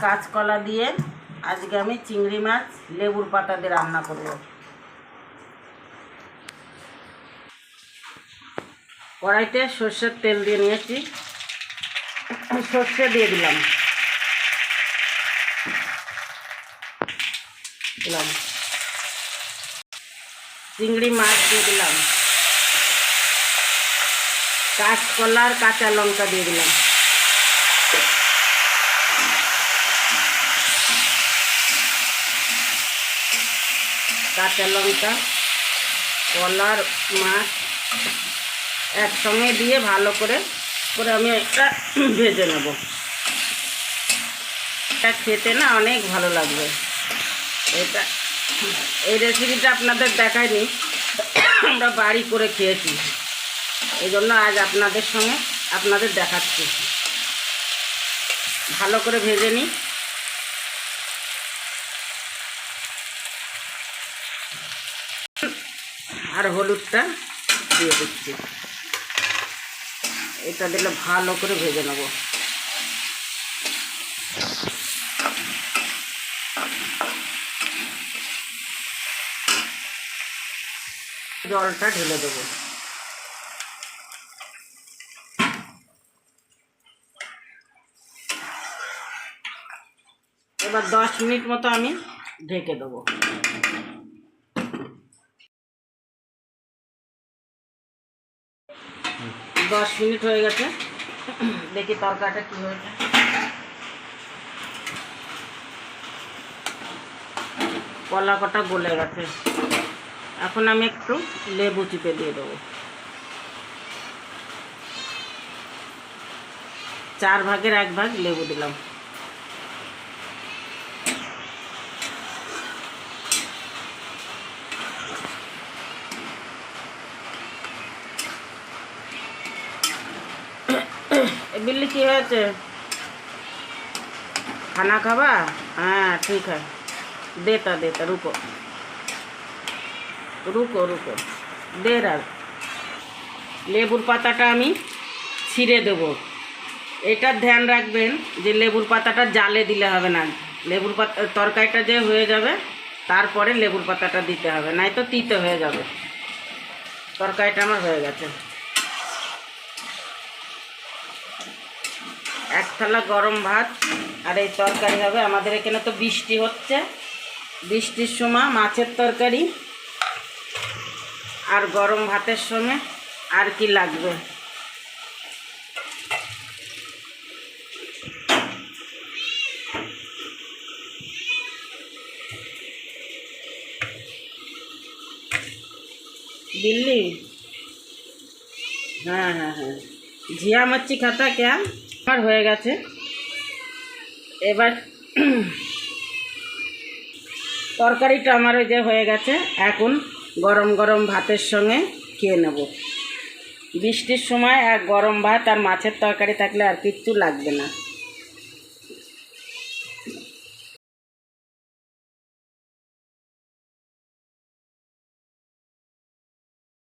কাঁচকলা দিয়ে আজকে আমি চিংড়ি মাছ, লেবুর পাতা দিয়ে রান্না করব। কড়াইতে সর্ষের তেল দিয়ে নিয়েছি। সর্ষে দিয়ে দিলাম। দিলাম। চিংড়ি মাছ দিয়ে দিলাম। কাঁচকলা আর কাঁচা লঙ্কা দিয়ে দিলাম। কাঁচা লঙ্কা, কলার মাছ একসঙ্গে দিয়ে ভালো করে করে আমি এটা ভেজে নেব। এটা খেতে না অনেক ভালো লাগবে। এটা, এই রেসিপিটা আপনাদের দেখায়নি আমরা বাড়ি করে খেয়েছি। এই জন্য আজ আপনাদের সঙ্গে আপনাদের দেখাচ্ছি। ভালো করে ভেজে নিই। আর হলুদটা দিয়ে দিচ্ছি। এটা দিলে ভালো করে ভেজে নেব। জলটা ঢেলে দেবো। এবার দশ মিনিট মতো আমি ঢেকে দেবো। দশ মিনিট হয়ে গেছে। দেখি তরকারিটা কী হয়েছে। কলা কটা গলে গেছে। এখন আমি একটু লেবু চিপে দিয়ে দেবো। চার ভাগের এক ভাগ লেবু দিলাম। এ बिल्ली की হয়েছে खाना खावा हाँ ठीक है देता देता रुको रुको रुको দে আর লেবুর পাতাটা আমি ছিঁড়ে দেব এটার ধ্যান রাখবেন যে লেবুর পাতাটা জালে দিলে হবে না লেবুর পাতা তরকারিটা যে হয়ে যাবে তারপরে লেবুর পাতাটা দিতে হবে নাই তো তিতে হয়ে যাবে তরকারিটা আমার হয়ে গেছে এক থালা গরম ভাত আর এই তরকারি হবে আমাদের এখানে তো বৃষ্টি হচ্ছে বৃষ্টির সময় মাছের তরকারি আর গরম ভাতের সঙ্গে আর কি লাগবে दिल्ली হ্যাঁ হ্যাঁ হ্যাঁ ঝিয়া মাছি খাতা ক্যা আমার হয়ে গেছে। এবার তরকারিটা আমার ওই যে হয়ে গেছে। এখন গরম গরম ভাতের সঙ্গে খেয়ে নেব। বৃষ্টির সময় এক গরম ভাত আর মাছের তরকারি থাকলে আর কিচ্ছু লাগবে না।